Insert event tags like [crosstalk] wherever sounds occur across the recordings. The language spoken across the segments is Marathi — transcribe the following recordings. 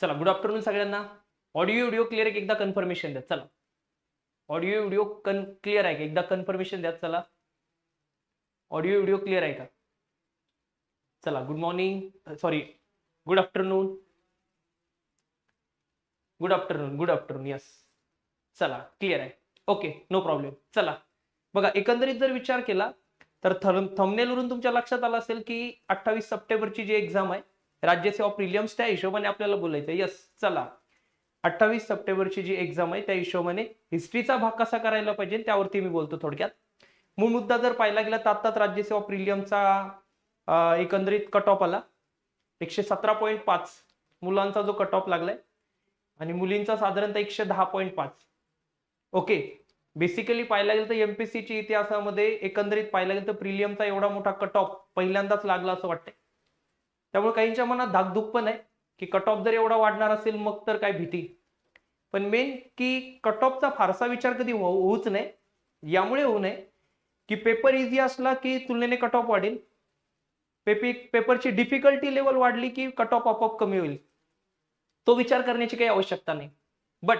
चला गुड आफ्टरनून सगळ्यांना. ऑडिओ व्हिडिओ क्लिअर एकदा कन्फर्मेशन द्या. चला. ऑडिओ व्हिडिओ कन क्लिअर आहे का एकदा कन्फर्मेशन द्या. चला. ऑडिओ व्हिडिओ क्लिअर आहे का? चला good morning sorry good afternoon good afternoon good afternoon yes चला क्लिअर आहे. ओके नो प्रॉब्लेम चला. बघा एकंदरीत जर विचार केला तर थमनेलवरून तुमच्या लक्षात आलं असेल की अठ्ठावीस सप्टेंबरची जी एक्झाम आहे राज्यसेवा प्रिलियम्स त्या हिशोबाने आपल्याला बोलायचं यस चला. अठ्ठावीस सप्टेंबरची जी एक्झाम आहे त्या हिशोबाने हिस्ट्रीचा भाग कसा करायला पाहिजे त्यावरती मी बोलतो थोडक्यात. मूळ मुद्दा जर पाहिला गेला तर आत्ताच राज्यसेवा प्रिलियमचा एकंदरीत कट ऑफ आला. एकशे सतरा पॉईंट पाच मुलांचा जो कट ऑफ लागलाय आणि मुलींचा साधारणतः एकशे दहा पॉईंट पाच. ओके बेसिकली पाहायला गेलं तर एमपीसीची इतिहासामध्ये एकंदरीत पाहायला गेलं तर प्रिलियमचा एवढा मोठा कट ऑफ पहिल्यांदाच लागला असं वाटतंय. त्यामुळे काहींच्या मनात धाकधूक पण आहे की कट ऑफ जर एवढा वाढणार असेल मग तर काय भीती? पण मेन की कट ऑफचा फारसा विचार कधी हो-, होऊच नये. यामुळे होऊ नये की पेपर इझी असला की तुलनेने कट ऑफ वाढेल. पेपी पेपरची डिफिकल्टी लेवल वाढली की कट ऑफ आपोआप कमी होईल. तो विचार करण्याची काही आवश्यकता नाही. बट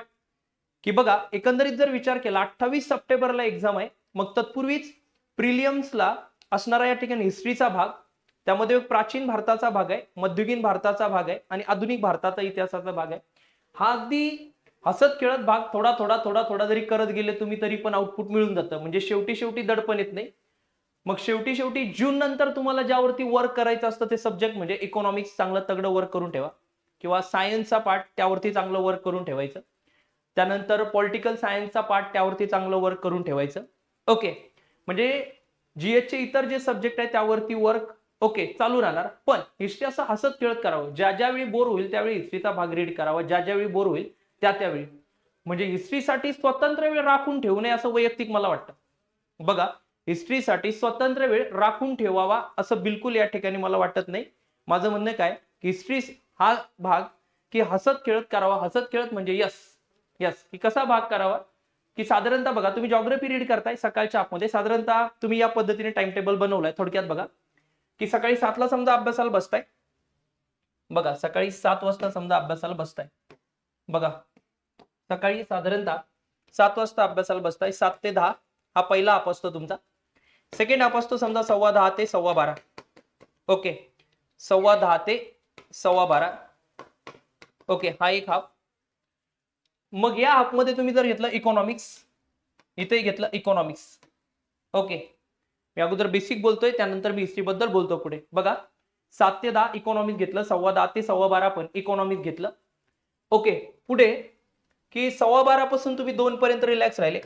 की बघा एकंदरीत जर विचार केला अठ्ठावीस सप्टेंबरला एक्झाम आहे मग तत्पूर्वीच प्रिलियम्सला असणारा या ठिकाणी हिस्ट्रीचा भाग त्यामध्ये एक प्राचीन भारताचा भाग आहे मध्ययुगीन भारताचा भाग आहे आणि आधुनिक भारताचा इतिहासाचा भाग आहे. हा अगदी हसत खेळत भाग थोडा थोडा थोडा थोडा जरी करत गेले तुम्ही तरी पण आउटपुट मिळून जातं. म्हणजे शेवटी शेवटी दडपण येत नाही. मग शेवटी शेवटी जून नंतर तुम्हाला ज्यावरती वर्क करायचं असतं ते सब्जेक्ट म्हणजे इकॉनॉमिक्स चांगलं तगडं वर्क करून ठेवा. किंवा सायन्सचा पार्ट त्यावरती चांगलं वर्क करून ठेवायचं. त्यानंतर पॉलिटिकल सायन्सचा पार्ट त्यावरती चांगलं वर्क करून ठेवायचं. ओके म्हणजे जीएसचे इतर जे सब्जेक्ट आहे त्यावरती वर्क ओके चालू राहणार. पण हिस्ट्री असं हसत खेळत करावं. ज्या ज्यावेळी बोर होईल त्यावेळी हिस्ट्रीचा भाग रीड करावा. ज्या ज्यावेळी बोर होईल त्या त्यावेळी म्हणजे हिस्ट्रीसाठी स्वतंत्र वेळ राखून ठेवू नये असं वैयक्तिक मला वाटतं. बघा हिस्ट्रीसाठी स्वतंत्र वेळ राखून ठेवावा असं बिलकुल या ठिकाणी मला वाटत नाही. माझं म्हणणं काय? की हिस्ट्री हा भाग की हसत खेळत करावा. हसत खेळत म्हणजे यस यस की कसा भाग करावा? की साधारणतः बघा तुम्ही जॉग्रफी रीड करताय सकाळच्या आपमध्ये साधारणतः तुम्ही या पद्धतीने टाइम टेबल बनवलाय. थोडक्यात बघा. की सकाळी सातला समजा अभ्यासाला बसताय? बघा सकाळी सात वाजता समजा अभ्यासाला बसताय. बघा सकाळी साधारणतः सात वाजता अभ्यासाला बसताय सात ते दहा हा पहिला आप असतो तुमचा. सेकंड आप असतो समजा सव्वा दहा ते सव्वा बारा. ओके सव्वा दहा ते सव्वा बारा. ओके हा एक हाफ मग या हाफमध्ये तुम्ही जर घेतलं इकॉनॉमिक्स इथे घेतलं इकॉनॉमिक्स ओके मी अगोदर बेसिक बोलतोय त्यानंतर मी हिस्ट्री बद्दल बोलतो पुढे. बघा सात ते दहा इकॉनॉमिक्स घेतलं सव्वा दहा ते सव्वा बारा पण इकॉनॉमिक्स घेतलं. ओके पुढे की सव्वा बारा पासून तुम्ही दोन पर्यंत रिलॅक्स राहिले.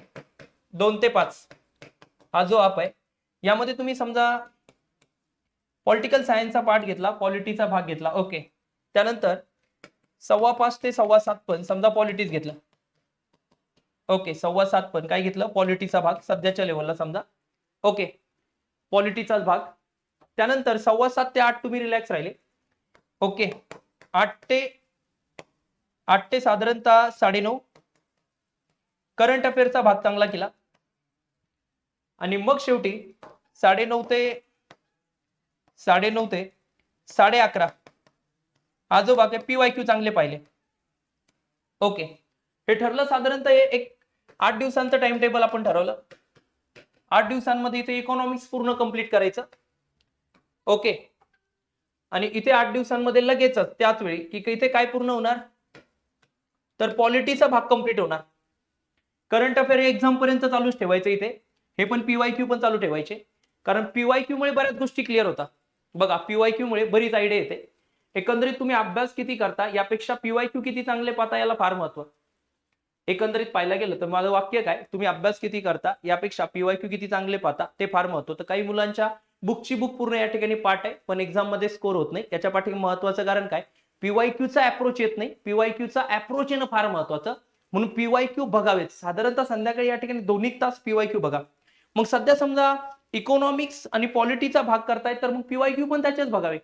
दोन ते पाच. हा जो आप आहे यामध्ये तुम्ही समजा पॉलिटिकल सायन्सचा पार्ट घेतला पॉलिटीचा भाग घेतला ओके त्यानंतर सव्वा पाच ते सव्वा सात पण समजा पॉलिटिक्स घेतलं. ओके सव्वा सात पण काय घेतलं? पॉलिटीचा भाग सध्याच्या लेवलला समजा. ओके पॉलिटीचाच भाग. त्यानंतर सव्वा सात ते आठ तुम्ही रिलॅक्स राहिले. ओके आठ ते आठ ते साधारणतः साडेनऊ करंट अफेअरचा भाग चांगला केला. आणि मग शेवटी साडेनऊ ते साडेनऊ ते साडे अकरा. हा जो भाग आहे पीवाय क्यू चांगले पाहिले. ओके हे ठरलं साधारणतः एक आठ दिवसांचं टाइम टेबल आपण ठरवलं. आठ दिवसांमध्ये इथे इकॉनॉमिक्स पूर्ण कंप्लीट करायचं. ओके आणि इथे आठ दिवसांमध्ये लगेचच त्याच वेळी की इथे काय पूर्ण होणार? तर पॉलिटीचा भाग कंप्लीट होणार. करंट अफेअर एक्झाम पर्यंत चालूच ठेवायचं इथे. हे पण पीवाय क्यू पण चालू ठेवायचे. कारण पीवाय क्यू मुळे बऱ्याच गोष्टी क्लिअर होतात. बघा पीवाय क्यू मुळे बरीच आयडिया येते. एकंदरीत तुम्ही अभ्यास किती करता यापेक्षा पीवाय क्यू किती चांगले पाहता याला फार महत्त्व एकंदरीत पाहायला गेलं तर माझं वाक्य काय? तुम्ही अभ्यास किती करता? यापेक्षा पीवायक्यू किती चांगले पाहता? ते फार महत्त्व तर काही मुलांच्या बुकची बुक पूर्ण या ठिकाणी पाठ आहे पण एक्झाममध्ये स्कोर होत नाही. याच्या पाठी महत्वाचं कारण काय? पीवायक्यूचा अप्रोच येत नाही. पीवायक्यूचा अप्रोच येणं फार महत्वाचं. म्हणून पीवाय क्यू बघावेत. साधारणतः संध्याकाळी या ठिकाणी दोन्ही तास पीवाय क्यू बघा. मग सध्या समजा इकॉनॉमिक्स आणि पॉलिटीचा भाग करताय तर मग पीवाय क्यू पण त्याचेच बघावे.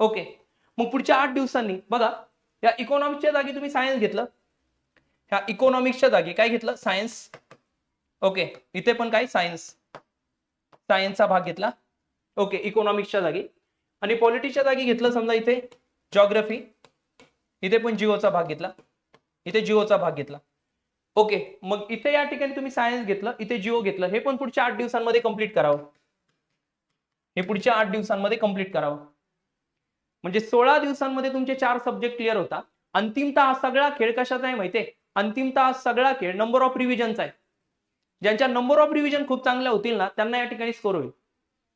ओके मग पुढच्या आठ दिवसांनी बघा या इकॉनॉमिक्सच्या जागी तुम्ही सायन्स घेतलं. ह्या इकॉनॉमिक्सच्या जागी? काय घेतलं? सायन्स ओके इथे पण काय? सायन्स सायन्सचा भाग घेतला. ओके इकॉनॉमिक्सच्या जागी. आणि पॉलिटिक्सच्या जागी घेतलं समजा इथे. जॉग्रफी इथे पण जिओचा भाग घेतला. इथे जिओचा भाग घेतला. ओके मग इथे या ठिकाणी तुम्ही सायन्स घेतलं. इथे जिओ घेतलं. हे पण पुढच्या आठ दिवसांमध्ये कंप्लीट करावं. हे पुढच्या आठ दिवसांमध्ये कंप्लीट करावं. म्हणजे सोळा दिवसांमध्ये तुमचे चार सब्जेक्ट क्लिअर होता. अंतिमता हा सगळा खेळ कशाचा आहे माहितीये? अंतिमतः सगळा खेळ नंबर ऑफ रिव्हिजनचा आहे ज्यांच्या नंबर ऑफ रिव्हिजन खूप चांगल्या होतील ना त्यांना या ठिकाणी स्कोर होईल.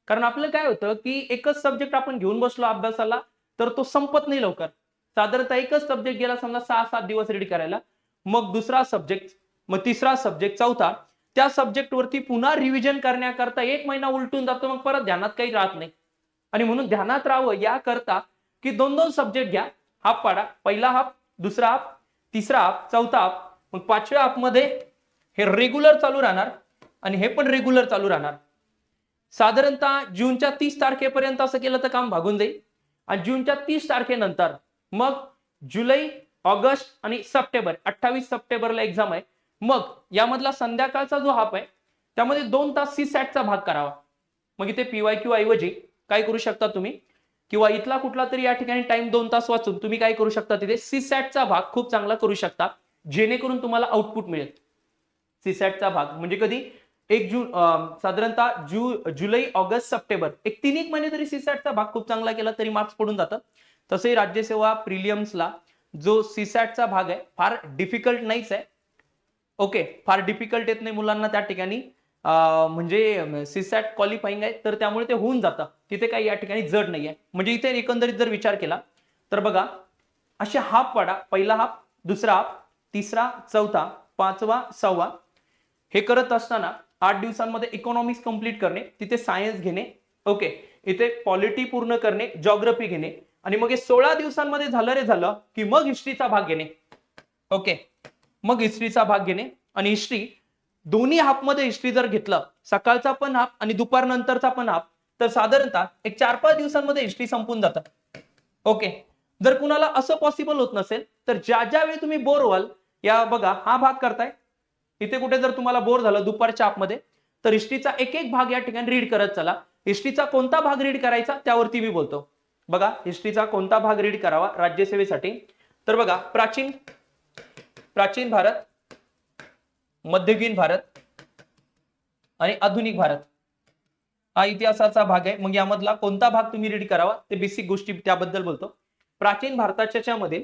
कारण आपलं काय होतं की एकच सब्जेक्ट आपण घेऊन बसलो अभ्यासाला तर तो संपत नाही लवकर. साधारणतः एकच सब्जेक्ट गेला समजा सहा सात दिवस रीड करायला मग दुसरा सब्जेक्ट मग तिसरा सब्जेक्ट चौथा त्या सब्जेक्ट वरती पुन्हा रिव्हिजन करण्याकरता एक महिना उलटून जातो मग परत ध्यानात काही राहत नाही. आणि म्हणून ध्यानात राहावं याकरता की दोन दोन सब्जेक्ट घ्या हाफ पाडा पहिला हाफ दुसरा हाफ तिसरा आप चौथा आप मग पाचव्या आपमध्ये हे रेग्युलर चालू राहणार आणि हे पण रेग्युलर चालू राहणार. साधारणतः जूनच्या तीस तारखेपर्यंत असं केलं तर काम भागून जाईल. आणि जूनच्या तीस तारखेनंतर मग जुलै ऑगस्ट आणि सप्टेंबर अठ्ठावीस सप्टेंबरला एक्झाम आहे. मग यामधला संध्याकाळचा जो हाफ आहे त्यामध्ये दोन तास सी सॅटचा भाग करावा. मग इथे पीवाय क्यू ऐवजी काय करू शकता तुम्ही? किंवा इथला कुठला तरी या ठिकाणी टाइम दोन तास वाचून तुम्ही काय करू शकता तिथे? सीसॅटचा भाग खूप चांगला करू शकता जेणेकरून तुम्हाला आउटपुट मिळेल. सीसॅटचा भाग म्हणजे कधी? एक जून साधारणतः जू जुलै ऑगस्ट सप्टेंबर. एक तीन एक महिने तरी सीसॅटचा भाग खूप चांगला केला तरी मार्क्स पडून जातं तसंही राज्यसेवा प्रिलियम्सला जो सीसॅटचा भाग आहे फार डिफिकल्ट नाहीच आहे. ओके फार डिफिकल्ट येत नाही मुलांना त्या ठिकाणी. म्हणजे सीसॅट क्वालिफाईंग आहे तर त्यामुळे ते होऊन जातं. तिथे काही या ठिकाणी जड नाही आहे म्हणजे इथे एकंदरीत जर विचार केला तर बघा असे हाफ पाडा पहिला हाफ दुसरा हाफ तिसरा चौथा पाचवा सहावा. हे करत असताना आठ दिवसांमध्ये इकॉनॉमिक्स कंप्लीट करणे तिथे सायन्स घेणे ओके इथे पॉलिटी पूर्ण करणे जॉग्रफी घेणे आणि मग हे सोळा दिवसांमध्ये झालं रे झालं की मग हिस्ट्रीचा भाग घेणे. ओके मग हिस्ट्रीचा भाग घेणे आणि हिस्ट्री दोन्ही हाफमध्ये हिस्ट्री जर घेतलं सकाळचा पण हाफ आणि दुपार नंतरचा पण हाफ तर साधारणतः एक चार पाच दिवसांमध्ये हिस्ट्री संपून जातात ओके जर कुणाला असं पॉसिबल होत नसेल तर ज्या ज्या वेळी तुम्ही बोर व्हाल या बघा हा भाग करताय. इथे कुठे जर तुम्हाला बोर झालं दुपारच्या ॲपमध्ये तर हिस्ट्रीचा एक एक भाग या ठिकाणी रीड करत चला. हिस्ट्रीचा कोणता भाग रीड करायचा त्यावरती मी बोलतो. बघा हिस्ट्रीचा कोणता भाग रीड करावा राज्यसेवेसाठी? तर बघा प्राचीन प्राचीन भारत मध्ययुगीन भारत आणि आधुनिक भारत. हा इतिहासाचा भाग आहे. मग यामधला कोणता भाग तुम्ही रीड करावा? ते बेसिक गोष्टी त्याबद्दल बोलतो. प्राचीन भारताच्या मध्ये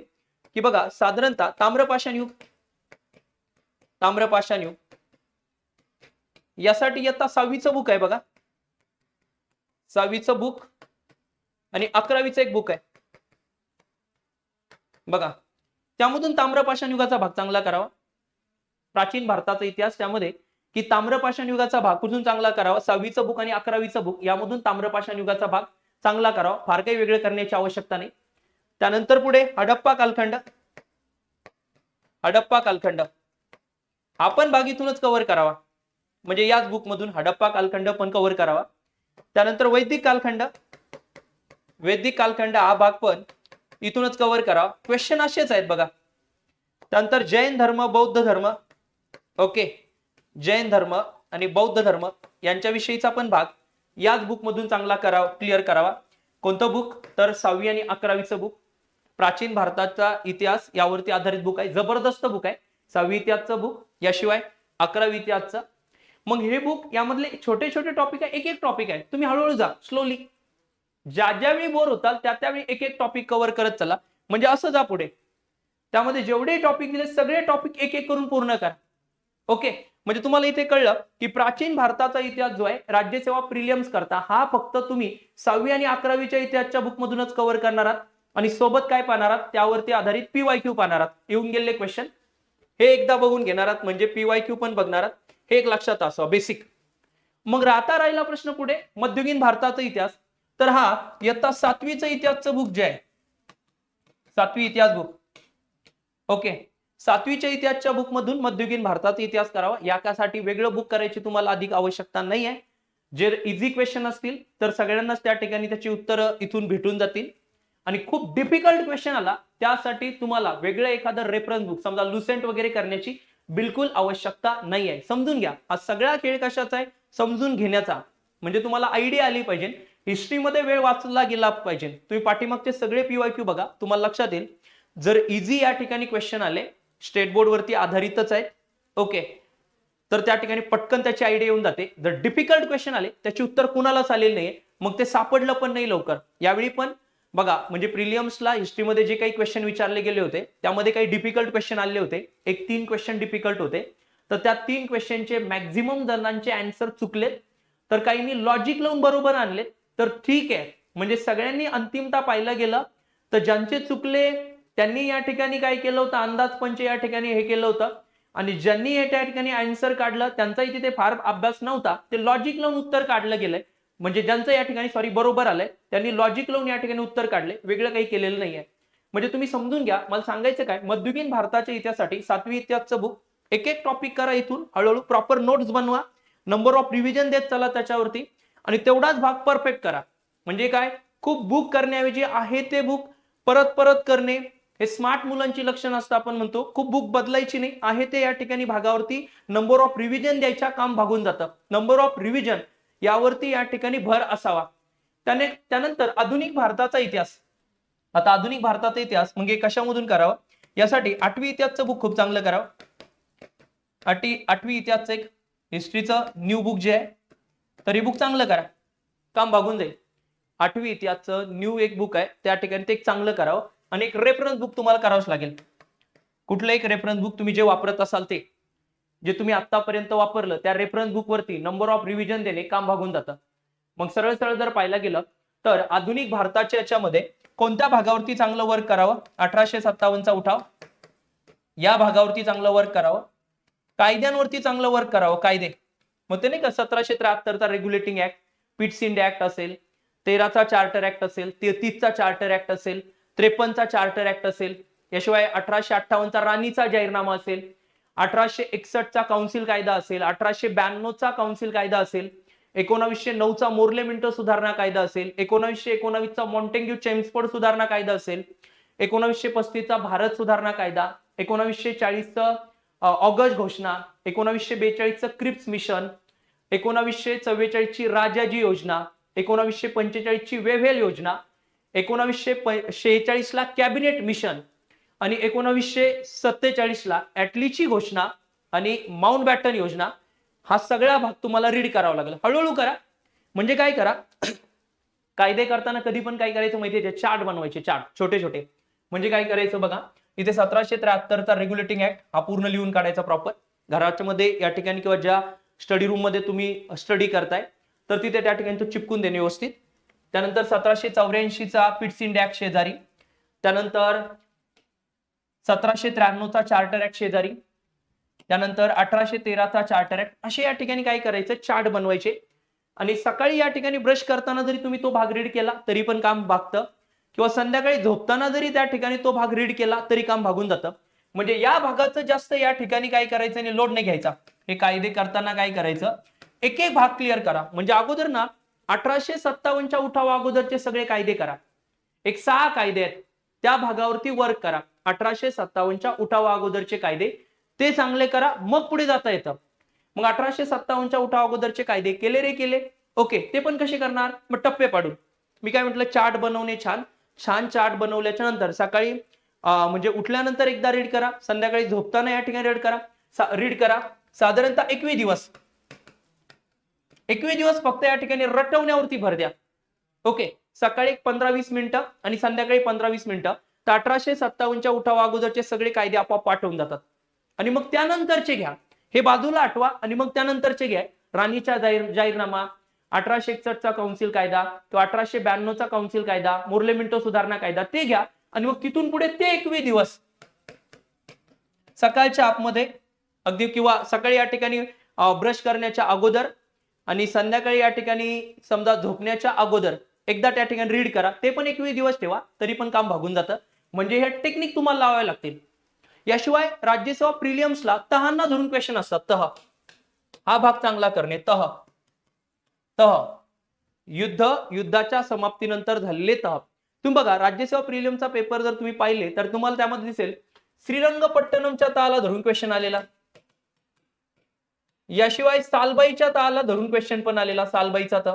की बघा साधारणतः ताम्रपाषाण युग ताम्रपाषाण युग यासाठी इयत्ता सहावीचं बुक आहे बघा. सहावीचं बुक आणि अकरावीचं एक बुक आहे. बघा. त्यामधून ताम्रपाषाण युगाचा भाग चांगला करावा. प्राचीन भारताचा इतिहास त्यामध्ये की ताम्रपाषाण युगाचा भाग कुठून चांगला करावा? सहावीचं बुक आणि अकरावीचं बुक यामधून ताम्रपाषाण युगाचा भाग चांगला करावा. फार काही वेगळं करण्याची आवश्यकता नाही. त्यानंतर पुढे हडप्पा कालखंड. हडप्पा कालखंड. आपण भाग इथूनच कव्हर करावा. म्हणजे याच बुक मधून हडप्पा कालखंड पण कव्हर करावा. त्यानंतर वैदिक कालखंड. वैदिक कालखंड हा भाग पण इथूनच कव्हर करावा. क्वेश्चन असेच आहेत बघा. त्यानंतर जैन धर्म बौद्ध धर्म ओके. जैन धर्म आणि बौद्ध धर्म यांच्याविषयीचा पण भाग. याच बुक मधून चांगला करावा क्लिअर करावा. कोणतं बुक तर सहावी आणि अकरावीचं बुक प्राचीन भारताचा इतिहास यावरती आधारित बुक आहे. जबरदस्त बुक आहे. सहावी इतिहासचं बुक याशिवाय अकरावी इतिहासचं. मग हे बुक यामधले छोटे छोटे टॉपिक आहे. एक एक टॉपिक आहे. तुम्ही हळूहळू जा स्लोली ज्या ज्यावेळी बोर होताल त्या त्यावेळी एक एक टॉपिक कव्हर करत चला. म्हणजे असं जा पुढे. त्यामध्ये जेवढे टॉपिक दिले सगळे टॉपिक एक एक करून पूर्ण करा. ओके म्हणजे तुम्हाला इथे कळलं की प्राचीन भारताचा इतिहास जो आहे राज्यसेवा प्रिलियम्स करता हा फक्त तुम्ही सहावी आणि अकरावीच्या इतिहासच्या बुक मधूनच कव्हर करणार आहात. आणि सोबत काय पाहणार आहात? त्यावरती आधारित पीवाय क्यू पाहणार आहात. येऊन गेलेले क्वेश्चन हे एकदा बघून घेणार आहात म्हणजे पीवाय क्यू पण बघणार आहात. हे एक लक्षात असं बेसिक मग राहता राहिला प्रश्न पुढे मध्ययुगीन भारताचा इतिहास. तर हा इयत्ता सातवीचं इतिहासचं बुक जे आहे सातवी इतिहास बुक ओके. सातवीच्या इतिहासच्या बुक मधून मध्ययुगीन भारताचा इतिहास करावा. यासाठी वेगळं बुक करायची तुम्हाला अधिक आवश्यकता नाही आहे जे इझी क्वेश्चन असतील तर सगळ्यांनाच त्या ठिकाणी त्याची उत्तरं इथून भेटून जातील. आणि खूप डिफिकल्ट क्वेश्चन आला त्यासाठी तुम्हाला वेगळं एखादं रेफरन्स बुक समजा लुसेंट वगैरे करण्याची बिलकुल आवश्यकता नाही आहे समजून घ्या. हा सगळा खेळ कशाचा आहे? समजून घेण्याचा. म्हणजे तुम्हाला आयडिया आली पाहिजे. हिस्ट्रीमध्ये वेळ वाचला गेला पाहिजे. तुम्ही पाठीमागचे सगळे पीवाय क्यू बघा. तुम्हाला लक्षात येईल. जर इझी या ठिकाणी क्वेश्चन आले स्टेट बोर्ड वरती आधारितच आहेत ओके. तर त्या ठिकाणी पटकन त्याची आयडिया येऊन जाते. जर डिफिकल्ट क्वेश्चन आले त्याचे उत्तर कुणालाच आलेले नाहीये. मग ते सापडलं पण नाही लवकर. यावेळी पण बघा म्हणजे प्रिलियम्सला हिस्ट्रीमध्ये जे काही क्वेश्चन विचारले गेले होते त्यामध्ये काही डिफिकल्ट क्वेश्चन आले होते. एक तीन क्वेश्चन डिफिकल्ट होते. तर त्या तीन क्वेश्चनचे मॅक्झिमम जणांचे अँसर चुकलेत. तर काहींनी लॉजिक लावून बरोबर आणले तर ठीक आहे. म्हणजे सगळ्यांनी अंतिमता पाहिलं गेलं तर ज्यांचे चुकले त्यांनी या ठिकाणी काय केलं होतं? अंदाज पंच या ठिकाणी हे केलं होतं. आणि ज्यांनी या ठिकाणी आन्सर काढलं त्यांचाही तिथे फार अभ्यास नव्हता. ते लॉजिक लावून उत्तर काढलं गेलंय. म्हणजे ज्यांचं या ठिकाणी सॉरी बरोबर आलंय त्यांनी लॉजिक लावून या ठिकाणी उत्तर काढले. वेगळं काही केलेलं नाहीये. म्हणजे तुम्ही समजून घ्या मला सांगायचं काय? मध्ययुगीन भारताच्या इतिहासासाठी सातवी इतिहासचं बुक एक एक टॉपिक करा इथून. हळूहळू प्रॉपर नोट्स बनवा. नंबर ऑफ रिव्हिजन देत चला त्याच्यावरती. आणि तेवढाच भाग परफेक्ट करा. म्हणजे काय? खूप बुक करण्याऐवजी आहे ते बुक परत परत करणे. हे स्मार्ट मुलांची लक्षण असतं आपण म्हणतो. खूप बुक बदलायची नाही. आहे ते या ठिकाणी भागावरती नंबर ऑफ रिव्हिजन द्यायच्या काम भागून जातं. नंबर ऑफ रिव्हिजन यावरती या ठिकाणी भर असावा. त्याने त्यानंतर आधुनिक भारताचा इतिहास. आता आधुनिक भारताचा इतिहास म्हणजे कशामधून करावा? यासाठी आठवी इतिहासचं बुक खूप चांगलं करावं. आठवी आठवी इतिहासचं एक हिस्ट्रीचं न्यू बुक जे आहे तर हे बुक चांगलं करा. काम भागून जाईल. आठवी इतिहासचं न्यू एक बुक आहे. त्या ठिकाणी ते एक चांगलं करावं. आणि एक रेफरन्स बुक तुम्हाला करावंच लागेल. कुठलं एक रेफरन्स बुक तुम्ही जे वापरत असाल ते जे तुम्ही आतापर्यंत वापरलं त्या रेफरन्स बुक वरती नंबर ऑफ रिव्हिजन देणे काम भागून जातं. मग सरळ सरळ जर पाहायला गेलं तर आधुनिक भारताच्या याच्यामध्ये कोणत्या भागावरती चांगलं वर्क करावं? अठराशे सत्तावन्नचा उठाव. या भागावरती चांगलं वर्क करावं. कायद्यांवरती चांगलं वर्क करावं कायदे. मग ते नाही का सतराशे त्र्याहत्तरचा regulating act Pitt's India act असेल तेराचा चार्टर ऍक्ट असेल तेहतीसचा चार्टर ऍक्ट असेल त्रेपन्नचा चार्टर ऍक्ट असेल. याशिवाय अठराशे अठ्ठावन्नचा राणीचा जाहीरनामा असेल. अठराशे एकसष्टचा काउन्सिल कायदा असेल. अठराशे ब्याण्णवचा काउन्सिल कायदा असेल. एकोणावीसशे नऊचा मोर्ले मिंटो सुधारणा कायदा असेल. एकोणावीसशे एकोणावीसचा मॉन्टेग्यू चेम्सफोर्ड सुधारणा कायदा असेल. एकोणावीसशे पस्तीसचा भारत सुधारणा कायदा. एकोणावीसशे चाळीसचं ऑगस्ट घोषणा. एकोणावीसशे बेचाळीसचं क्रिप्स मिशन एकोणावीसशे चव्वेचाळीसची राजाजी योजना. एकोणावीसशे पंचेचाळीसची वेव्हेल योजना. एकोणावीसशे शेहेचाळीसला कॅबिनेट मिशन आणि एकोणावीसशे सत्तेचाळीसला ऍटलीची घोषणा आणि माउंट बॅटन योजना हा सगळा भाग तुम्हाला रीड करावा लागेल. हळूहळू करा. म्हणजे काय करा? [clears throat] कायदे करताना कधी पण काय करायचं माहितीये? चार्ट बनवायचे चार्ट छोटे छोटे म्हणजे काय करायचं बघा? इथे सतराशे त्र्याहत्तरचा रेग्युलेटिंग ऍक्ट हा पूर्ण लिहून काढायचा प्रॉपर घराच्या मध्ये या ठिकाणी किंवा ज्या स्टडी रूममध्ये तुम्ही स्टडी करताय तर तिथे त्या ठिकाणी तो चिपकून देणे व्यवस्थित. त्यानंतर सतराशे चौऱ्याऐंशीचा पिट्स इंडिया शेजारी. त्यानंतर सतराशे त्र्याण्णवचा चार्टर ऍक्ट शेजारी. त्यानंतर अठराशे तेराचा चार्टर ऍक्ट असे या ठिकाणी काय करायचं? चार्ट बनवायचे. आणि सकाळी या ठिकाणी ब्रश करताना जरी तुम्ही तो भाग रीड केला तरी पण काम भागतं. किंवा संध्याकाळी झोपताना जरी त्या ठिकाणी तो भाग रीड केला तरी काम भागून जातं. म्हणजे या भागाचं जास्त या ठिकाणी काय करायचं आणि लोड नाही घ्यायचा. हे कायदे करताना काय करायचं? एक एक भाग क्लिअर करा. म्हणजे अगोदर ना अठराशे सत्तावन्नच्या उठावा अगोदरचे सगळे कायदे करा. एक सहा कायदे आहेत त्या भागावरती वर्क करा. अठराशे सत्तावन्नच्या उठावा अगोदरचे कायदे ते चांगले करा मग पुढे जाता येतं. मग अठराशे सत्तावन्नच्या उठावा अगोदरचे कायदे केले रे केले. ओके ते पण कसे करणार? मग टप्पे पाडून. मी काय म्हटलं चार्ट बनवणे छान. छान चार्ट बनवल्याच्या नंतर सकाळी म्हणजे उठल्यानंतर एकदा रीड करा. संध्याकाळी झोपताना या ठिकाणी रीड करा. रीड करा. साधारणतः एकवी दिवस. एकवी दिवस फक्त या ठिकाणी रटवण्यावरती भर द्या. ओके सकाळी पंधरा वीस मिनिटं आणि संध्याकाळी पंधरा वीस मिनिटं. तर अठराशे सत्तावन्नच्या उठावा अगोदरचे सगळे कायदे आपोआप पाठवून जातात. आणि मग त्यानंतरचे घ्या. हे बाजूला आठवा आणि मग त्यानंतरचे घ्या. राणीचा जाहीर जाहीरनामा अठराशे एकसष्टचा काउन्सिल कायदा किंवा अठराशे ब्याण्णवचा काउन्सिल कायदा मुरले मिंटो सुधारणा कायदा ते घ्या. आणि मग तिथून पुढे ते एकवी दिवस. सकाळच्या आतमध्ये अगदी किंवा सकाळी या ठिकाणी ब्रश करण्याच्या अगोदर आणि संध्याकाळी या ठिकाणी समजा झोपण्याच्या अगोदर एकदा त्या ठिकाणी रीड करा. ते पण एकवी दिवस ठेवा तरी पण काम भागून जातं. म्हणजे हे टेक्निक तुम्हाला लावावे लागतील. याशिवाय राज्यसेवा प्रिलियम्सला तहांना धरून क्वेश्चन असतात. तह. हा भाग चांगला करणे. तह. तह. युद्ध युद्धाच्या समाप्तीनंतर झालेले तह. तुम्ही बघा राज्यसेवा प्रिलियमचा पेपर जर तुम्ही पाहिले तर तुम्हाला त्यामध्ये दिसेल श्रीरंगपट्टणमच्या तहाला धरून क्वेश्चन आलेला. याशिवाय सालबाईच्या ताला धरून क्वेश्चन पण आलेला सालबाईचा त.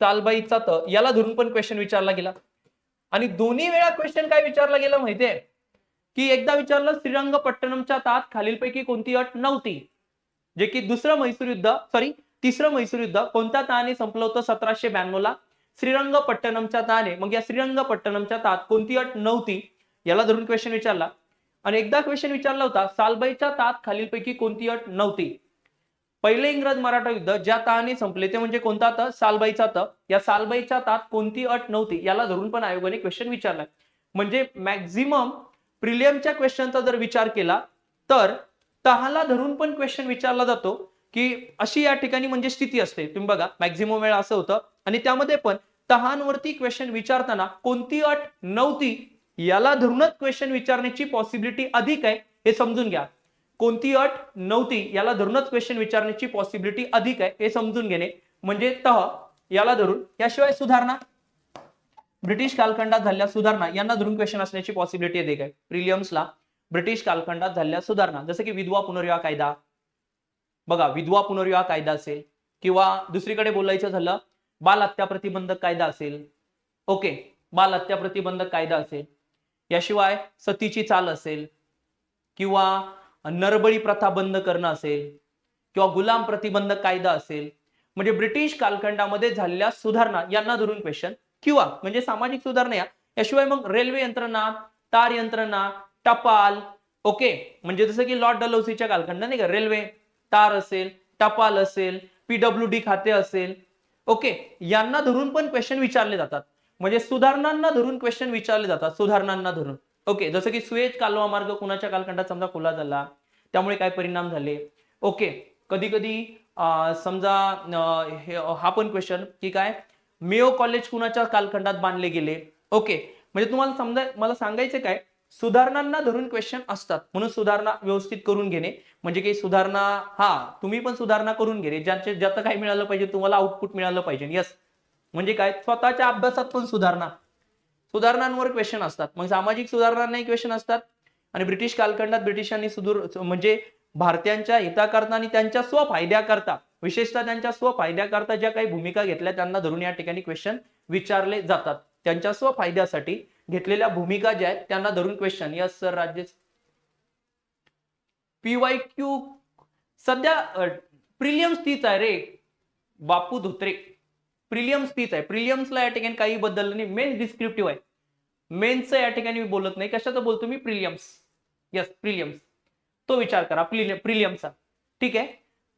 सालबाईचा त याला धरून पण क्वेश्चन विचारला गेला. आणि दोन्ही वेळा क्वेश्चन काय विचारला गेलं माहितीये? की एकदा विचारलं श्रीरंगपट्टणमच्या तात खालीलपैकी कोणती अट नव्हती? जे की दुसरं म्हैसूर युद्ध सॉरी तिसरं म्हैसूर युद्ध कोणत्या ताने संपलं होतं सतराशे ब्याण्णव ला श्रीरंगपट्टणमच्या ताने मग या श्रीरंगपट्टणमच्या तात कोणती अट नव्हती? याला धरून क्वेश्चन विचारला. आणि एकदा क्वेश्चन विचारला होता सालबाईच्या तात खालीलपैकी कोणती अट नव्हती? पहिले इंग्रज मराठा युद्ध ज्या तहाने संपले ते म्हणजे कोणता त? सालबाईचा त. या सालबाईच्या तात कोणती अट नव्हती? याला धरून पण आयोगाने क्वेश्चन विचारलाय म्हणजे मॅक्झिमम प्रिलियमच्या क्वेश्चनचा जर विचार केला तर तहाला धरून पण क्वेश्चन विचारला जातो की अशी या ठिकाणी म्हणजे स्थिती असते. तुम्ही बघा मॅक्झिमम वेळा असं होतं. आणि त्यामध्ये पण तहांवरती क्वेश्चन विचारताना कोणती अट नव्हती? याला धरूनच क्वेश्चन विचारण्याची पॉसिबिलिटी अधिक आहे हे समजून घ्या. कोणती अट नव्हती याला धरूनच क्वेश्चन विचारण्याची पॉसिबिलिटी अधिक आहे हे समजून घेणे. म्हणजे तह याला धरून याशिवाय सुधारणा. ब्रिटिश कालखंडात झालेल्या सुधारणा यांना धरून क्वेश्चन असण्याची पॉसिबिलिटी अधिक आहे. प्रिलियम्सला ब्रिटिश कालखंडात झालेल्या सुधारणा जसं की विधवा पुनर्विवाह कायदा. बघा विधवा पुनर्विवाह कायदा असेल किंवा दुसरीकडे बोलायचं झालं बाल हत्या प्रतिबंधक कायदा असेल. ओके बाल हत्या प्रतिबंधक कायदा असेल. याशिवाय सतीची चाल असेल किंवा नरबळी प्रथा बंद करणं असेल किंवा गुलाम प्रतिबंधक कायदा असेल म्हणजे ब्रिटिश कालखंडामध्ये झालेल्या सुधारणा यांना धरून क्वेश्चन किंवा म्हणजे सामाजिक सुधारणा या. याशिवाय मग रेल्वे यंत्रणा तार यंत्रणा टपाल ओके. म्हणजे जसं की लॉर्ड डलोसीच्या कालखंडात नाही का? रेल्वे तार असेल टपाल असेल पीडब्ल्यू डी खाते असेल ओके. यांना धरून पण क्वेश्चन विचारले जातात. म्हणजे सुधारणांना धरून क्वेश्चन विचारले जातात सुधारणांना धरून. ओके जसं की सुएज कालवा मार्ग कुणाच्या कालखंडात समजा खुला झाला त्यामुळे काय परिणाम झाले? ओके कधी कधी समजा हे- हा पण क्वेश्चन की काय? मेयो कॉलेज कुणाच्या कालखंडात बांधले गेले? ओके म्हणजे तुम्हाला समजा मला सांगायचं काय? सुधारणांना धरून क्वेश्चन असतात. म्हणून सुधारणा व्यवस्थित करून घेणे. म्हणजे काही सुधारणा हा तुम्ही पण सुधारणा करून घेणे ज्याचे ज्याचं काय मिळालं पाहिजे तुम्हाला आउटपुट मिळालं पाहिजे. यस म्हणजे काय? स्वतःच्या अभ्यासात पण सुधारणा. सुधारणांवर क्वेश्चन असतात. मग सामाजिक सुधारणांनाही क्वेश्चन असतात. आणि ब्रिटिश कालखंडात ब्रिटिशांनी सुदूर म्हणजे भारतीयांच्या हिताकरता आणि त्यांच्या स्वफायद्याकरता विशेषतः त्यांच्या स्वफायद्याकरता ज्या काही भूमिका घेतल्या त्यांना धरून या ठिकाणी क्वेश्चन विचारले जातात. त्यांच्या स्वफायद्यासाठी घेतलेल्या भूमिका ज्या आहेत त्यांना धरून क्वेश्चन यस सर राज्य पीवाय क्यू सध्या प्रिलियम्स तीच आहे रे. बापू धोत्रे. प्रिलियम्स तीच आहे. प्रिलियम्सला या ठिकाणी काही बदललं नाही. मेन डिस्क्रिप्टिव्ह आहे. मेन्सचं या ठिकाणी मी बोलत नाही. कशाचं बोलतो मी? प्रिलियम्स यस प्रिलियम्स तो विचार करा. प्रिलियमचा ठीक आहे?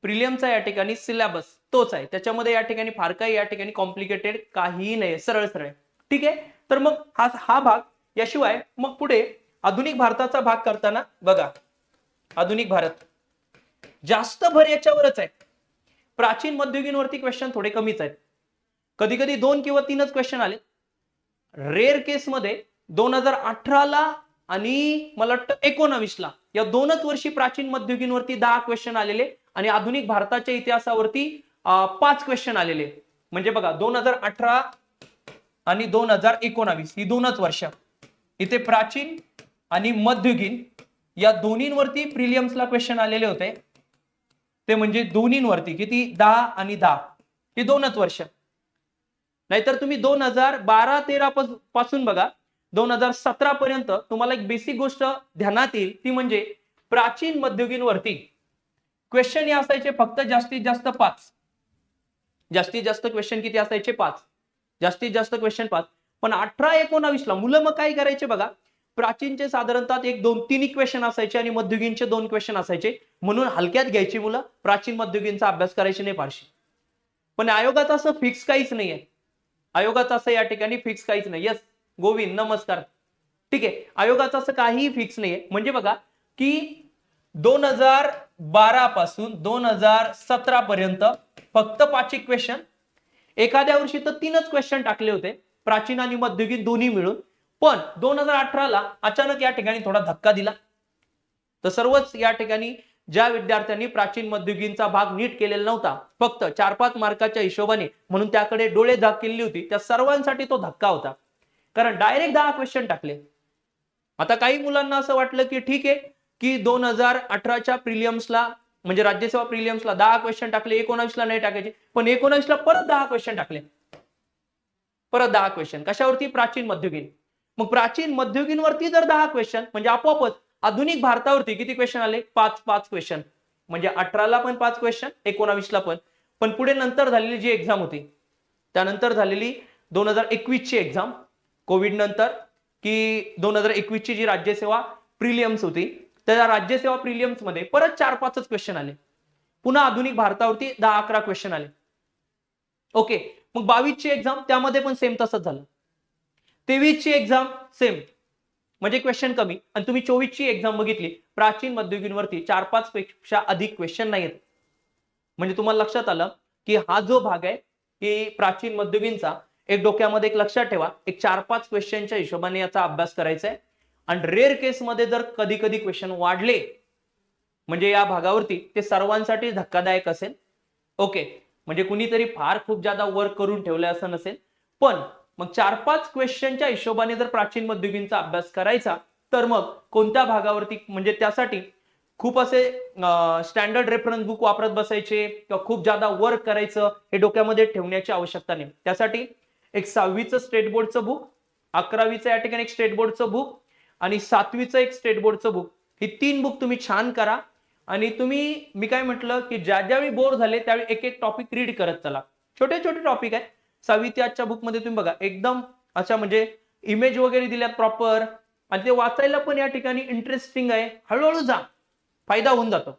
प्रिलियमचा या ठिकाणी सिलेबस तोच आहे. त्याच्यामध्ये या ठिकाणी फार काही या ठिकाणी कॉम्प्लिकेटेड काहीही नाही सरळ सरळ. ठीक आहे? तर मग हा हा भाग याशिवाय मग पुढे आधुनिक भारताचा भाग करताना बघा. आधुनिक भारत. जास्त भर याच्यावरच आहे. प्राचीन मध्ययुगीनवरती क्वेश्चन थोडे कमीच आहेत. कधी कधी दोन किंवा तीनच क्वेश्चन आले. रेअर केसमध्ये दोन हजार अठराला आणि मला वाटतं एकोणावीसला या दोनच वर्षी प्राचीन मध्ययुगीनवरती दहा क्वेश्चन आलेले आणि आधुनिक भारताच्या इतिहासावरती पाच क्वेश्चन आलेले. म्हणजे बघा दोन हजार अठरा आणि दोन हजार एकोणावीस ही दोनच वर्ष. इथे प्राचीन आणि मध्ययुगीन या दोन्हींवरती प्रिलियम्सला क्वेश्चन आलेले होते. ते म्हणजे दोन्हींवरती किती? दहा आणि दहा. ही दोनच वर्ष. नाहीतर तुम्ही दोन हजार बारा तेरा पासून बघा दोन हजार सतरा पर्यंत तुम्हाला एक बेसिक गोष्ट ध्यानात येईल ती म्हणजे प्राचीन मध्ययुगीनवरती क्वेश्चन हे असायचे फक्त जास्तीत जास्त पाच. जास्तीत जास्त क्वेश्चन किती असायचे? पाच. जास्तीत जास्त क्वेश्चन पाच. पण अठरा एकोणावीसला मुलं मग काय करायचे बघा? प्राचीनचे साधारणतः एक दोन तीन क्वेश्चन असायचे आणि मध्ययुगीनचे दोन क्वेश्चन असायचे. म्हणून हलक्यात घ्यायची मुलं प्राचीन मध्ययुगीनचा अभ्यास करायचे नाही फारशी. पण आयोगात असं फिक्स काहीच नाहीये. आयोगाचं असं या ठिकाणी फिक्स काहीच नाही. यस गोविंद नमस्कार. ठीक आहे. आयोगाचं असं काहीही फिक्स नाहीये. म्हणजे बघा की दोन हजार बारा पासून दोन हजार सतरा पर्यंत फक्त पाच एक क्वेश्चन एखाद्या वर्षी तर तीनच क्वेश्चन टाकले होते. प्राचीन आणि मध्ययुगीन दोन्ही मिळून. पण दोन हजार अठराला अचानक या ठिकाणी थोडा धक्का दिला. तर सर्वच या ठिकाणी ज्या विद्यार्थ्यांनी प्राचीन मध्ययुगीनचा भाग नीट केलेला नव्हता फक्त चार पाच मार्काच्या हिशोबाने म्हणून त्याकडे डोळे धाक केलेली होती त्या सर्वांसाठी तो धक्का होता. कारण डायरेक्ट दहा क्वेश्चन टाकले. आता काही मुलांना असं वाटलं की ठीक आहे की दोन हजार अठराच्या प्रिलियम्सला म्हणजे राज्यसेवा प्रिलियम्सला दहा क्वेश्चन टाकले एकोणावीसला नाही टाकायचे पण एकोणावीसला परत दहा क्वेश्चन टाकले. परत दहा क्वेश्चन कशावरती? प्राचीन मध्ययुगीन. मग प्राचीन मध्ययुगीनवरती जर दहा क्वेश्चन म्हणजे आपोआपच आधुनिक भारतावरती किती क्वेश्चन आले? पाच पाच क्वेश्चन म्हणजे अठराला पण पाच क्वेश्चन एकोणावीसला पण. पण पुढे नंतर झालेली जी एक्झाम होती त्यानंतर झालेली दोन हजार एकवीसची एक्झाम कोविड नंतर की दोन हजार एकवीसची जी राज्यसेवा प्रिलियम्स होती त्या राज्यसेवा प्रिलियम्समध्ये परत चार पाचच क्वेश्चन आले. पुन्हा आधुनिक भारतावरती दहा अकरा क्वेश्चन आले. ओके मग बावीसची एक्झाम त्यामध्ये पण सेम तसंच झालं. तेवीसची एक्झाम सेम म्हणजे क्वेश्चन कमी. आणि तुम्ही चोवीसची एक्झाम बघितली प्राचीन मध्ययुगीनवरती चार पाच पेक्षा अधिक क्वेश्चन नाही आहेत म्हणजे तुम्हाला लक्षात आलं की हा जो भाग आहे की प्राचीन मध्ययुगीनचा एक डोक्यामध्ये एक लक्षात ठेवा एक चार पाच क्वेश्चनच्या हिशोबाने याचा अभ्यास करायचा आहे. आणि रेअर केसमध्ये जर कधी कधी क्वेश्चन वाढले म्हणजे या भागावरती ते सर्वांसाठी धक्कादायक असेल. ओके म्हणजे कुणीतरी फार खूप जादा वर्क करून ठेवलं असं नसेल. पण मग चार पाच क्वेश्चनच्या हिशोबाने जर प्राचीन मध्ययुगीनचा अभ्यास करायचा तर मग कोणत्या भागावरती म्हणजे त्यासाठी खूप असे स्टँडर्ड रेफरन्स बुक वापरत बसायचे किंवा खूप जादा वर्क करायचं हे डोक्यामध्ये ठेवण्याची आवश्यकता नाही. त्यासाठी एक सहावीचं स्टेट बोर्डचं बुक अकरावीचं या ठिकाणी एक स्टेट बोर्डचं बुक आणि सातवीचं एक स्टेट बोर्डचं बुक ही तीन बुक तुम्ही छान करा आणि तुम्ही मी काय म्हटलं की ज्या ज्यावेळी बोर झाले त्यावेळी एक एक टॉपिक रीड करत चला. छोटे छोटे टॉपिक आहेत. सहावी आजच्या बुकमध्ये तुम्ही बघा एकदम अच्छा म्हणजे इमेज वगैरे दिल्यात प्रॉपर आणि ते वाचायला पण या ठिकाणी इंटरेस्टिंग आहे. हळूहळू जा. फायदा होऊन जातो.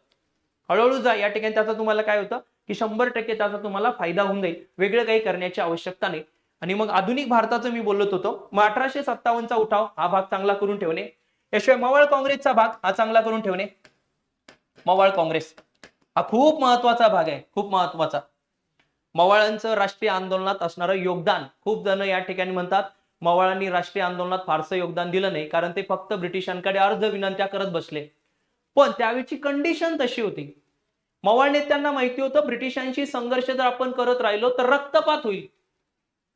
हळूहळू जा. या ठिकाणी त्याचा तुम्हाला काय होतं की शंभर टक्के त्याचा तुम्हाला फायदा होऊन जाईल. वेगळं काही करण्याची आवश्यकता नाही. आणि मग आधुनिक भारताचं मी बोलत होतो मग अठराशे सत्तावन्नचा उठाव हा भाग चांगला करून ठेवणे. याशिवाय मवाळ काँग्रेसचा भाग हा चांगला करून ठेवणे. मवाळ काँग्रेस हा खूप महत्त्वाचा भाग आहे. खूप महत्त्वाचा मवाळांचं राष्ट्रीय आंदोलनात असणारं योगदान. खूप जण या ठिकाणी म्हणतात मवाळांनी राष्ट्रीय आंदोलनात फारसं योगदान दिलं नाही कारण ते फक्त ब्रिटिशांकडे अर्ज विनंत्या करत बसले. पण त्यावेळीची कंडिशन तशी होती. मवाळ नेत्यांना माहिती होतं ब्रिटिशांशी संघर्ष जर आपण करत राहिलो तर रक्तपात होईल.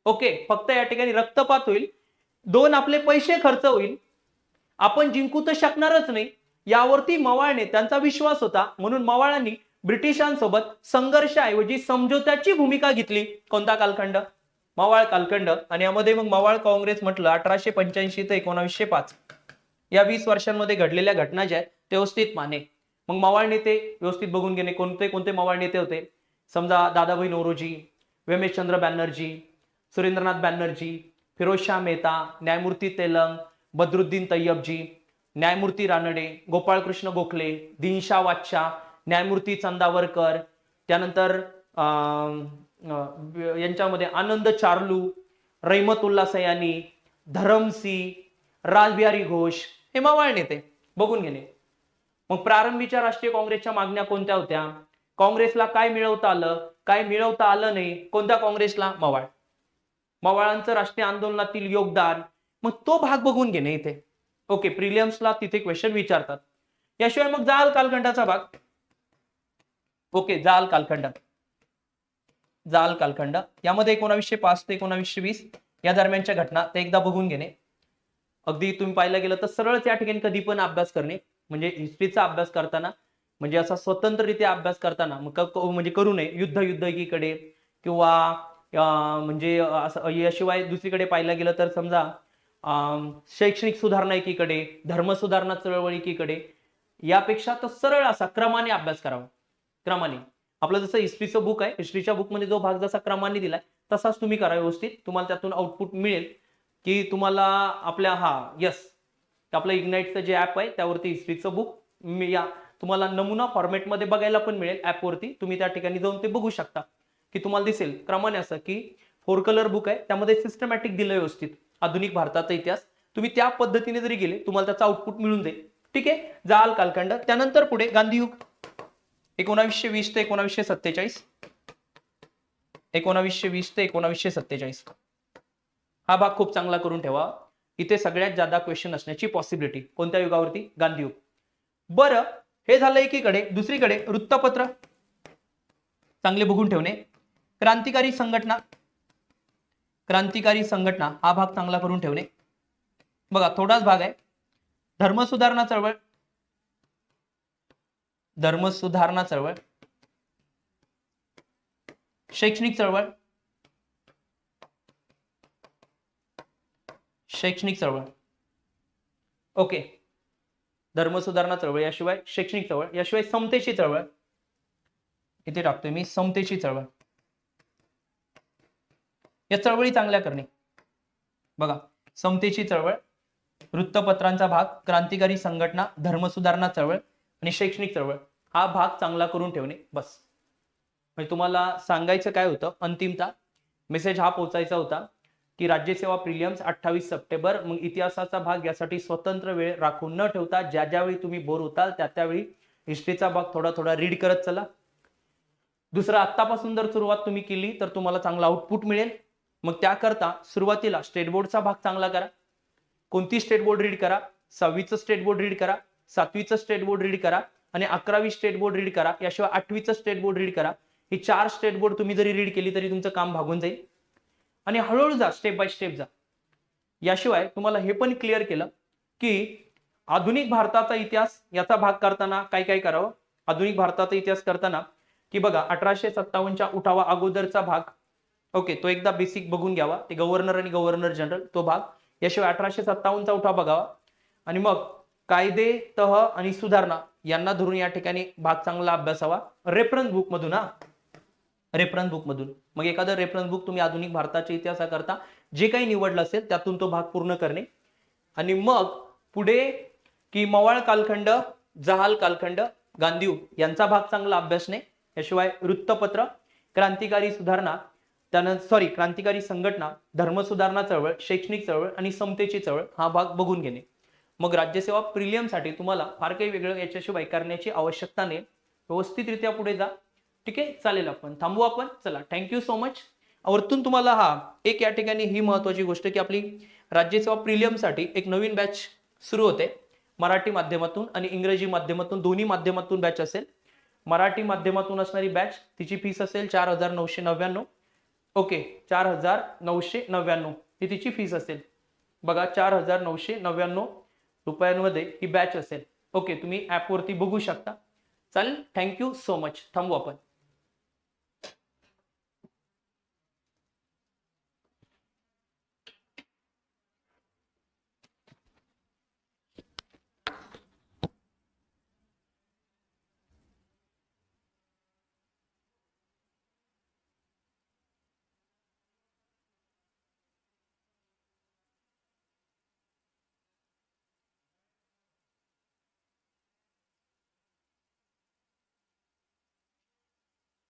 ओके फक्त या ठिकाणी रक्तपात होईल. दोन आपले पैसे खर्च होईल. आपण जिंकू तर शकणारच नाही. यावरती मवाळ नेत्यांचा विश्वास होता म्हणून मवाळांनी ब्रिटिशांसोबत संघर्षाऐवजी समझोत्याची भूमिका घेतली. कोणता कालखंड? मवाळ कालखंड. आणि यामध्ये मग मवाळ काँग्रेस म्हटलं अठराशे पंच्याऐंशी ते एकोणावीसशे पाच. या वीस वर्षांमध्ये घडलेल्या घटना ज्या आहेत ते व्यवस्थित माने. मग मवाळ नेते व्यवस्थित बघून घेणे. कोणते कोणते मवाळ नेते होते? समजा दादाभाई नौरोजी व्यमेशचंद्र बॅनर्जी सुरेंद्रनाथ बॅनर्जी फिरोजशाह मेहता न्यायमूर्ती तेलंग बद्रुद्दीन तय्यबजी न्यायमूर्ती रानडे गोपाळकृष्ण गोखले दिनशा वादशाह न्यायमूर्ती चंदावरकर त्यानंतर अं, यांच्यामध्ये आनंद चार्लू रहिमतुल्ला सयानी धरमसी राजबिहारी घोष हे मवाळ नेते. बघून घेणे. मग प्रारंभीच्या राष्ट्रीय काँग्रेसच्या मागण्या कोणत्या होत्या? काँग्रेसला काय मिळवता आलं काय मिळवता आलं नाही कोणत्या काँग्रेसला? मवाळ. मवाळांचं राष्ट्रीय आंदोलनातील योगदान. मग तो भाग बघून घेणे इथे. ओके प्रिलियम्सला तिथे क्वेश्चन विचारतात. याशिवाय मग जाल कालखंडाचा भाग. ओके जाल कालखंड. जाल कालखंड. यामध्ये एकोणावीसशे पाच ते एकोणावीसशे वीस या दरम्यानच्या घटना ते एकदा बघून घेणे. अगदी तुम्ही पाहायला गेलं तर सरळच या ठिकाणी कधी पण अभ्यास करणे म्हणजे हिस्ट्रीचा अभ्यास करताना म्हणजे असा स्वतंत्ररित्या अभ्यास करताना मग म्हणजे करू नये युद्ध युद्ध एकीकडे किंवा अं, म्हणजे असं याशिवाय दुसरीकडे पाहायला गेलं तर समजा शैक्षणिक सुधारणा एकीकडे धर्म सुधारणा चळवळ एकीकडे यापेक्षा तर सरळ असा क्रमाने अभ्यास करावा. क्रमाने. आपलं जसं हिस्ट्रीचं बुक आहे हिस्ट्रीच्या बुकमध्ये जो भाग जसा क्रमाने दिलाय तसाच तुम्ही करा व्यवस्थित. तुम्हाला त्यातून आउटपुट मिळेल की तुम्हाला आपल्या हा यस आपलं इग्नाईटचं जे ऍप आहे त्यावरती हिस्ट्रीचं बुक या तुम्हाला नमुना फॉर्मॅटमध्ये बघायला पण मिळेल ऍपवरती तुम्ही त्या ठिकाणी जाऊन ते बघू शकता. की तुम्हाला दिसेल क्रमाने असं की फोर कलर बुक आहे त्यामध्ये सिस्टमॅटिक दिलं व्यवस्थित. आधुनिक भारताचा इतिहास. तुम्ही त्या पद्धतीने जरी गेले तुम्हाला त्याचा आउटपुट मिळून जाईल. ठीक आहे? जाल कालखंड. त्यानंतर पुढे गांधीयुग. एकोणावीसशे वीस ते एकोणावीसशे सत्तेचाळीस. एकोणावीसशे वीस ते एकोणावीसशे सत्तेचाळीस. हा भाग खूप चांगला करून ठेवा. इथे सगळ्यात जादा क्वेश्चन असण्याची पॉसिबिलिटी कोणत्या युगावरती? गांधीयुग बरं हे झालं एकीकडे. दुसरीकडे वृत्तपत्र. चांगले बघून ठेवणे. क्रांतिकारी संघटना. क्रांतिकारी संघटना हा भाग चांगला करून ठेवणे. बघा थोडाच भाग आहे. धर्मसुधारणा चळवळ. धर्मसुधारणा चळवळ शैक्षणिक चळवळ शैक्षणिक चळवळ. ओके. धर्मसुधारणा चळवळ याशिवाय शैक्षणिक चळवळ याशिवाय समतेची चळवळ. इथे टाकतोय मी समतेची चळवळ. या चळवळी चांगल्या करणे. बघा समतेची चळवळ वृत्तपत्रांचा भाग क्रांतिकारी संघटना धर्मसुधारणा चळवळ आणि शैक्षणिक चळवळ. हा भाग चांगला करून ठेवणे बस. म्हणजे तुम्हाला सांगायचं काय होतं अंतिमता. मेसेज हा पोहोचायचा होता की राज्यसेवा प्रिलियम्स अठ्ठावीस सप्टेंबर मग इतिहासाचा भाग यासाठी स्वतंत्र वेळ राखून न ठेवता ज्या ज्यावेळी तुम्ही बोर होताल त्या त्यावेळी हिस्ट्रीचा भाग थोडा थोडा रीड करत चला. दुसरं आत्तापासून जर सुरुवात तुम्ही केली तर तुम्हाला चांगला आउटपुट मिळेल. मग त्याकरता सुरुवातीला स्टेट बोर्डचा भाग चांगला करा. कोणती स्टेट बोर्ड रीड करा? सहावीचं स्टेट बोर्ड रीड करा. सातवीचं स्टेट बोर्ड रीड करा. आणि अकरावी स्टेट बोर्ड रीड करा. याशिवाय आठवीचं स्टेट बोर्ड रीड करा. ही चार स्टेट बोर्ड तुम्ही जरी रीड केली तरी तुमचं काम भागून जाईल. आणि हळूहळू जा स्टेप बाय स्टेप जा. याशिवाय तुम्हाला हे पण क्लिअर केलं की आधुनिक भारताचा इतिहास याचा भाग करताना काय काय करावं? आधुनिक भारताचा इतिहास करताना की बघा अठराशे सत्तावन्नच्या उठावा अगोदरचा भाग. ओके तो एकदा बेसिक बघून घ्यावा. ते गव्हर्नर आणि गव्हर्नर जनरल तो भाग. याशिवाय अठराशे सत्तावन्नचा उठाव बघावा. आणि मग कायदे तह आणि सुधारणा यांना धरून या ठिकाणी भाग चांगला अभ्यासावा. रेफरन्स बुक मधून हा. रेफरन्स बुक मधून. मग एखादं रेफरन्स बुक तुम्ही आधुनिक भारताच्या इतिहासाकरता जे काही निवडलं असेल त्यातून तो भाग पूर्ण करणे. आणि मग पुढे की मवाळ कालखंड जहाल कालखंड गांधीव यांचा भाग चांगला अभ्यासणे. याशिवाय वृत्तपत्र क्रांतिकारी सुधारणा त्यानंतर सॉरी क्रांतिकारी संघटना धर्मसुधारणा चळवळ शैक्षणिक चळवळ आणि समतेची चळवळ हा भाग बघून घेणे. मग राज्यसेवा प्रिलियमसाठी तुम्हाला फार काही वेगळं याच्याशिवाय करण्याची आवश्यकता नाही. व्यवस्थितरित्या पुढे जा. ठीक आहे? चालेल आपण. थांबू आपण? चला. थँक्यू सो मच आवर्तून तुम्हाला हा एक या ठिकाणी ही महत्वाची गोष्ट की आपली राज्यसेवा प्रिलियमसाठी एक नवीन बॅच सुरू होते. मराठी माध्यमातून आणि इंग्रजी माध्यमातून दोन्ही माध्यमातून बॅच असेल. मराठी माध्यमातून असणारी बॅच तिची फीस असेल चार हजार नऊशे नव्याण्णव. ओके चार हजार नऊशे नव्याण्णव ही तिची फीस असेल. बघा चार हजार नऊशे नव्याण्णव. रुपयांमध्ये ही बॅच असेल. ओके तुम्ही ॲपवरती बघू शकता. चालेल? थँक्यू सो मच थांबू आपण.